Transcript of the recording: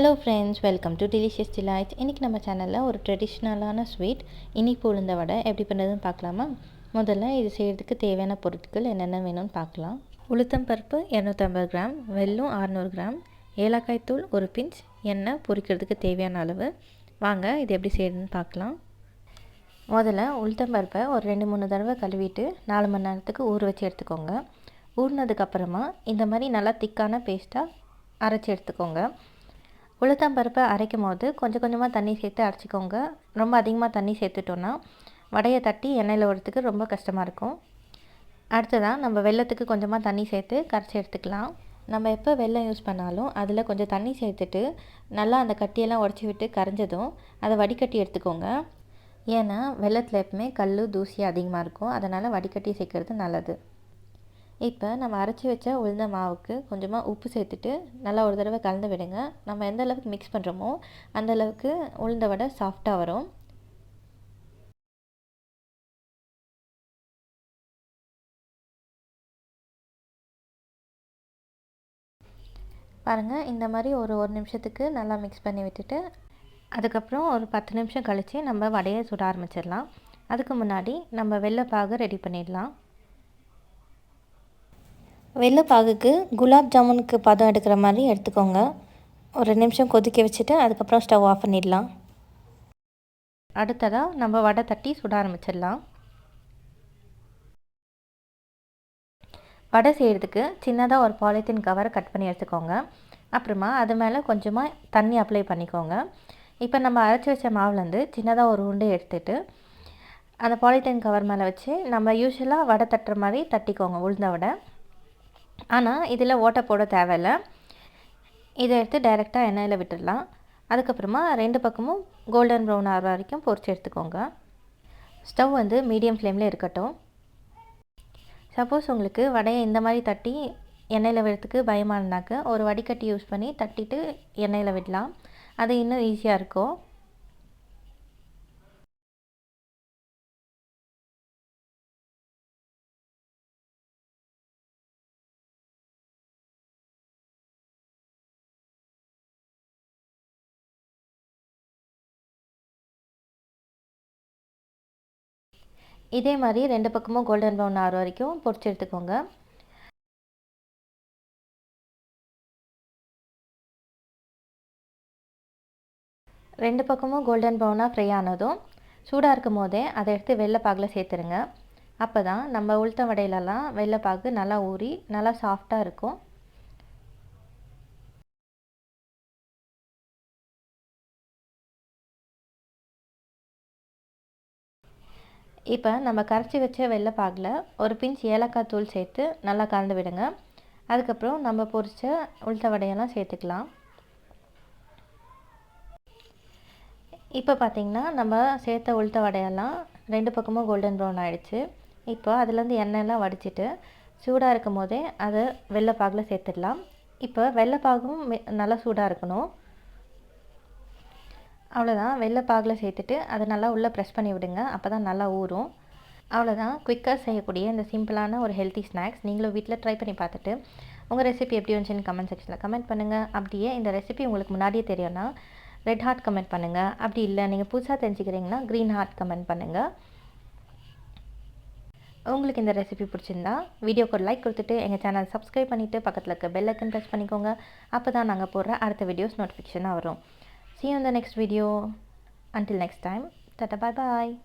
Hello friends welcome to delicious delights இன்றைக்கி நம்ம சேனலில் ஒரு ட்ரெடிஷ்னலான ஸ்வீட் இனிப்பு உளுந்த வடை எப்படி பண்ணுறதுன்னு பார்க்கலாமா? முதல்ல இது செய்கிறதுக்கு தேவையான பொருட்கள் என்னென்ன வேணும்னு பார்க்கலாம். உளுத்தம் பருப்பு இரநூத்தம்பது கிராம் வெல்லம் அறநூறு கிராம் ஏலக்காய் தூள் ஒரு பிஞ்ச் எண்ணெய் பொரிக்கிறதுக்கு தேவையான அளவு. வாங்க இது எப்படி செய்கிறதுன்னு பார்க்கலாம். முதல்ல உளுத்தம் பருப்பை ஒரு ரெண்டு மூணு தடவை கழுவிட்டு நாலு மணி நேரத்துக்கு ஊற வச்சு எடுத்துக்கோங்க. ஊறினதுக்கப்புறமா இந்த மாதிரி நல்லா திக்கான பேஸ்ட்டாக அரைச்சி எடுத்துக்கோங்க. உளுத்தம் பருப்பை அரைக்கும் போது கொஞ்சம் கொஞ்சமாக தண்ணி சேர்த்து அரைச்சிக்கோங்க. ரொம்ப அதிகமாக தண்ணி சேர்த்துட்டோன்னா வடையை தட்டி எண்ணெயில் விடுறதுக்கு ரொம்ப கஷ்டமாக இருக்கும். அடுத்ததான் நம்ம வெள்ளத்துக்கு கொஞ்சமாக தண்ணி சேர்த்து கரைச்சி எடுத்துக்கலாம். நம்ம எப்போ வெள்ளம் யூஸ் பண்ணாலும் அதில் கொஞ்சம் தண்ணி சேர்த்துட்டு நல்லா அந்த கட்டியெல்லாம் உடச்சி விட்டு கரைஞ்சதும் அதை வடிகட்டி எடுத்துக்கோங்க. ஏன்னா வெள்ளத்தில் எப்பவுமே கல் தூசி அதிகமாக இருக்கும். அதனால் வடிகட்டி சேர்க்குறது நல்லது. இப்போ நம்ம அரைச்சி வச்ச உளுந்த மாவுக்கு கொஞ்சமாக உப்பு சேர்த்துட்டு நல்லா ஒரு தடவை கலந்து விடுங்க. நம்ம எந்த அளவுக்கு மிக்ஸ் பண்ணுறோமோ அந்த அளவுக்கு உளுந்த வடை சாஃப்டாக வரும். பாருங்கள் இந்த மாதிரி ஒரு ஒரு நிமிஷத்துக்கு நல்லா மிக்ஸ் பண்ணி விட்டுட்டு அதுக்கப்புறம் ஒரு பத்து நிமிஷம் கழித்து நம்ம வடையை சுட ஆரம்பிச்சிடலாம். அதுக்கு முன்னாடி நம்ம வெள்ளைப்பாகு ரெடி பண்ணிடலாம். வெள்ளைப்பாகுக்கு குலாப் ஜாமுனுக்கு பதம் எடுக்கிற மாதிரி எடுத்துக்கோங்க. ஒரு ரெண்டு நிமிஷம் கொதிக்க வச்சுட்டு அதுக்கப்புறம் ஸ்டவ் ஆஃப் பண்ணிடலாம். அடுத்ததாக நம்ம வடை தட்டி சுட ஆரம்பிச்சிடலாம். வடை செய்கிறதுக்கு சின்னதாக ஒரு பாலித்தீன் கவரை கட் பண்ணி எடுத்துக்கோங்க. அப்புறமா அது மேலே கொஞ்சமாக தண்ணி அப்ளை பண்ணிக்கோங்க. இப்போ நம்ம அரைச்சி வச்ச மாவுலேருந்து சின்னதாக ஒரு உண்டை எடுத்துகிட்டு அந்த பாலித்தீன் கவர் மேலே வச்சு நம்ம யூஸ்வலாக வடை தட்டுற மாதிரி தட்டிக்கோங்க உளுந்த வடை. ஆனால் இதில் ஓட்டை போட தேவையில்லை. இதை எடுத்து டைரெக்டாக எண்ணெயில் விட்டுடலாம். அதுக்கப்புறமா ரெண்டு பக்கமும் கோல்டன் ப்ரௌன் ஆகிற வரைக்கும் பொறிச்சு எடுத்துக்கோங்க. ஸ்டவ் வந்து மீடியம் ஃப்ளேமில் இருக்கட்டும். சப்போஸ் உங்களுக்கு வடையை இந்த மாதிரி தட்டி எண்ணெயில் விடுறதுக்கு பயமானனாக்க ஒரு வடிகட்டி யூஸ் பண்ணி தட்டிட்டு எண்ணெயில் விடலாம். அது இன்னும் ஈஸியாக இருக்கும். இதே மாதிரி ரெண்டு பக்கமும் கோல்டன் ப்ரௌன் ஆறு வரைக்கும் பொடிச்சு எடுத்துக்கோங்க. ரெண்டு பக்கமும் கோல்டன் ப்ரௌனாக ஃப்ரை ஆனதும் சூடாக இருக்கும் போதே அதை எடுத்து வெள்ளைப்பாகில் சேர்த்துருங்க. அப்போ தான் நம்ம உளுத்த வடையிலலாம் வெள்ளைப்பாகு நல்லா ஊறி நல்லா சாஃப்டாக இருக்கும். இப்போ நம்ம கரைச்சி வச்ச வெள்ளைப்பாகில் ஒரு பிஞ்ச் ஏலக்காய் தூள் சேர்த்து நல்லா கலந்து விடுங்க. அதுக்கப்புறம் நம்ம பொரித்த உளுத்த வடையெல்லாம் சேர்த்துக்கலாம். இப்போ பார்த்திங்கன்னா நம்ம சேர்த்த உளுத்த வடையெல்லாம் ரெண்டு பக்கமும் கோல்டன் ப்ரௌன் ஆகிடுச்சு இப்போ அதுலேருந்து எண்ணெயெல்லாம் வடிச்சிட்டு சூடாக இருக்கும் போதே அதை வெள்ளைப்பாகில் சேர்த்துடலாம். இப்போ வெள்ளைப்பாகும் நல்லா சூடாக இருக்கணும். அவ்வளோதான் வெள்ளைப்பாகில் சேர்த்துட்டு அதை நல்லா உள்ளே ப்ரெஸ் பண்ணி விடுங்க. அப்போ தான் நல்லா ஊறும். அவ்வளோதான் குயிக்காக செய்யக்கூடிய இந்த சிம்பிளான ஒரு ஹெல்த்தி ஸ்நாக்ஸ் நீங்களும் வீட்டில் ட்ரை பண்ணி பார்த்துட்டு உங்கள் ரெசிபி எப்படி வந்துச்சுன்னு கமெண்ட் செக்ஷனில் கமெண்ட் பண்ணுங்கள் அப்படியே இந்த ரெசிபி உங்களுக்கு முன்னாடியே தெரியும்னா ரெட் ஹார்ட் கமெண்ட் பண்ணுங்கள் அப்படி இல்லை நீங்கள் புதுசாக தெரிஞ்சுக்கிறீங்கன்னா க்ரீன் ஹார்ட் கமெண்ட் பண்ணுங்கள் உங்களுக்கு இந்த ரெசிபி பிடிச்சிருந்தா வீடியோக்கு ஒரு லைக் கொடுத்துட்டு எங்கள் சேனல் சப்ஸ்கிரைப் பண்ணிவிட்டு பக்கத்தில் இருக்க பெல் ஐக்கன் ப்ரெஸ் பண்ணிக்கோங்க. அப்போ தான் நாங்கள் போடுற அடுத்த வீடியோஸ் நோட்டிஃபிகேஷனாக வரும். See you in the next video. Until next time, tata bye bye.